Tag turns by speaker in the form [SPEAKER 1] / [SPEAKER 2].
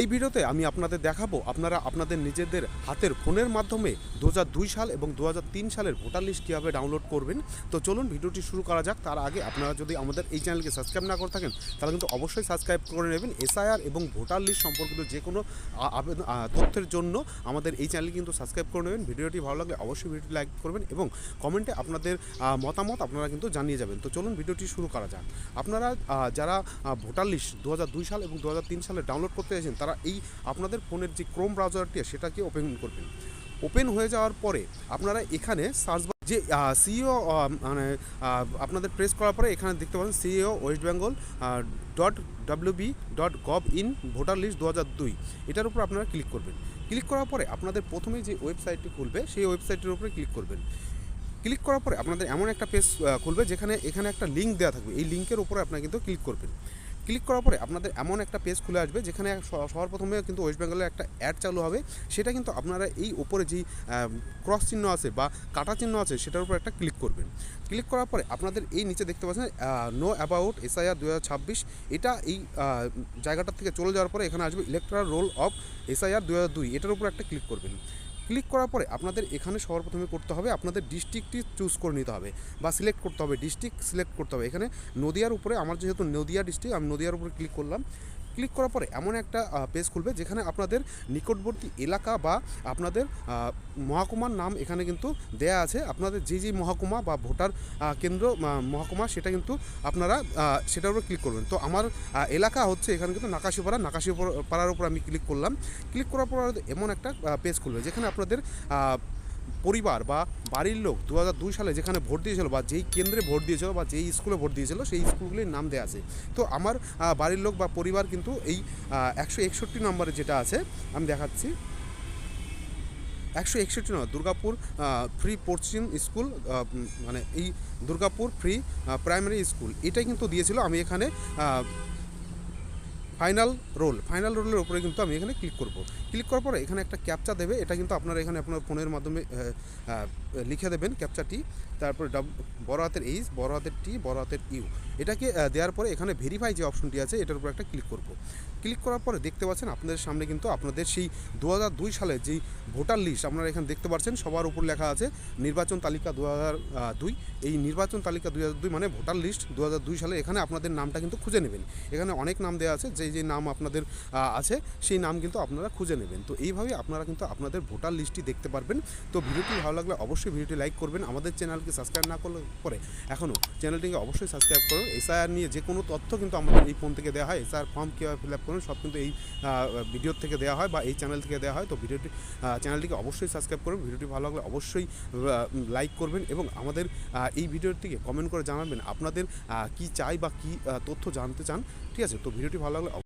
[SPEAKER 1] এই ভিডিওতে আমি আপনাদের দেখাবো আপনারা আপনাদের নিজেদের হাতের ফোনের মাধ্যমে দু সাল এবং দু হাজার তিন সালের ভোটার লিস্ট কীভাবে ডাউনলোড করবেন। তো চলুন ভিডিওটি শুরু করা যাক। তার আগে আপনারা যদি আমাদের এই চ্যানেলকে সাবস্ক্রাইব না করে থাকেন, তাহলে কিন্তু অবশ্যই সাবস্ক্রাইব করে নেবেন। এসআইআর এবং ভোটার লিস্ট সম্পর্কিত যে কোনো তথ্যের জন্য আমাদের এই চ্যানেল কিন্তু সাবস্ক্রাইব করে নেবেন। ভিডিওটি ভালো লাগলে অবশ্যই ভিডিওটি লাইক করবেন এবং কমেন্টে আপনাদের মতামত আপনারা কিন্তু জানিয়ে যাবেন। তো চলুন ভিডিওটি শুরু করা যাক। আপনারা যারা ভোটার লিস্ট দু সাল এবং দু হাজার তিন সালে ডাউনলোড করতে চাইছেন তারা এই আপনাদের ফোনের যে ক্রোম ব্রাউজারটি সেটাকে ওপেন করবেন। ওপেন হয়ে যাওয়ার পরে আপনারা এখানে সার্চ যে সিইও মানে আপনাদের প্রেস করার পরে এখানে দেখতে পাবেন CEO West Bengal dot WB dot gov in voter list দু হাজার দুই। এটার উপর আপনারা ক্লিক করবেন। ক্লিক করার পরে আপনাদের প্রথমে যে ওয়েবসাইটটি খুলবে, সেই ওয়েবসাইটের উপরে ক্লিক করবেন। ক্লিক করার পরে আপনাদের এমন একটা পেজ খুলবে যেখানে, এখানে একটা লিঙ্ক দেওয়া থাকবে। এই লিঙ্কের উপরে আপনারা কিন্তু ক্লিক করবেন। ক্লিক করার পরে আপনাদের এমন একটা পেজ খুলে আসবে যেখানে সবার প্রথমে কিন্তু ওয়েস্ট বেঙ্গলের একটা অ্যাড চালু হবে। সেটা কিন্তু আপনারা এই ওপরে যেই ক্রস চিহ্ন আছে বা কাটা চিহ্ন আছে সেটার উপর একটা ক্লিক করবেন। ক্লিক করার পরে আপনাদের এই নিচে দেখতে পাচ্ছেন নো অ্যাবাউট এসআইআর দু হাজার ছাব্বিশ। এটা এই জায়গাটার থেকে চলে যাওয়ার পরে এখানে আসবে ইলেকট্রাল রোল অফ এসআইআর দু এটার উপর একটা ক্লিক করবেন। ক্লিক করার পরে আপনাদের এখানে সবার প্রথমে করতে হবে আপনাদের ডিস্ট্রিক্টটি চুজ করে নিতে হবে বা সিলেক্ট করতে হবে, ডিস্ট্রিক্ট সিলেক্ট করতে হবে। এখানে নদিয়ার উপরে, আমার যেহেতু নদিয়া ডিস্ট্রিক্ট, আমি নদিয়ার উপরে ক্লিক করলাম। ক্লিক করার পরে এমন একটা পেজ খুলবে যেখানে আপনাদের নিকটবর্তী এলাকা বা আপনাদের মহকুমার নাম এখানে কিন্তু দেয়া আছে। আপনাদের যে যে মহকুমা বা ভোটার কেন্দ্র মহকুমা সেটা কিন্তু আপনারা সেটার উপর ক্লিক করবেন। তো আমার এলাকা হচ্ছে এখানে কিন্তু নাকাশিপাড়া। নাকাশিপাড়ার উপর আমি ক্লিক করলাম। ক্লিক করার পর এমন একটা পেজ খুলবে যেখানে আপনাদের পরিবার বা বাড়ির লোক দু দুই সালে যেখানে ভোট দিয়েছিল বা যেই কেন্দ্রে ভোট দিয়েছিল বা যেই স্কুলে ভোট দিয়েছিল, সেই স্কুলগুলির নাম দেওয়া আছে। তো আমার বাড়ির লোক বা পরিবার কিন্তু এই একশো একষট্টি নম্বরে যেটা আছে, আমি দেখাচ্ছি। একশো একষট্টি নম্বর দুর্গাপুর ফ্রি পশ্চিম স্কুল মানে এই দুর্গাপুর ফ্রি প্রাইমারি স্কুল। এটাই কিন্তু দিয়েছিল আমি এখানে ফাইনাল রোল ফাইনাল রোলের উপরে কিন্তু আমি এখানে ক্লিক করব। ক্লিক করার পরে এখানে একটা ক্যাপচা দেবে, এটা কিন্তু আপনারা এখানে আপনার ফোনের মাধ্যমে লিখে দেবেন ক্যাপচাটি তারপরে ডাব বড় হাতের এইচ বড় হাতের টি বড় হাতের ইউ এটাকে দেওয়ার পরে এখানে ভেরিফাই যে অপশনটি আছে, এটার উপর একটা ক্লিক করব। ক্লিক করার পরে দেখতে পাচ্ছেন আপনাদের সামনে কিন্তু আপনাদের সেই দু দুই সালের যেই ভোটার লিস্ট আপনারা এখানে দেখতে পাচ্ছেন, সবার উপর লেখা আছে নির্বাচন তালিকা দু দুই। এই নির্বাচন তালিকা দুই দুই মানে ভোটার লিস্ট দু দুই সালে এখানে আপনাদের নামটা কিন্তু খুঁজে নেবেন। এখানে অনেক নাম দেওয়া আছে যে যে নাম আপনাদের আছে সেই নাম কিন্তু আপনারা খুঁজে নেবেন। তো এইভাবে আপনারা কিন্তু আপনাদের ভোটার লিস্টটি দেখতে পারবেন। তো ভিডিওটি ভালো লাগলে অবশ্যই ভিডিওটি লাইক করবেন। আমাদের চ্যানেলকে সাবস্ক্রাইব না করলে পরে এখনও চ্যানেলটিকে অবশ্যই সাবস্ক্রাইব করুন। এসআইআর নিয়ে যে কোনো তথ্য কিন্তু আমাদের এই ফোন থেকে দেওয়া হয়। এসআইআর ফর্ম কীভাবে ফিল আপ করুন সব কিন্তু এই ভিডিও থেকে দেওয়া হয় বা এই চ্যানেল থেকে দেওয়া হয়। তো ভিডিওটি চ্যানেলটিকে অবশ্যই সাবস্ক্রাইব করুন। ভিডিওটি ভালো লাগলে অবশ্যই লাইক করবেন এবং আমাদের এই ভিডিওটিকে কমেন্ট করে জানাবেন আপনাদের কি চাই বা কি তথ্য জানতে চান। ঠিক আছে? তো ভিডিওটি ভালো লাগলে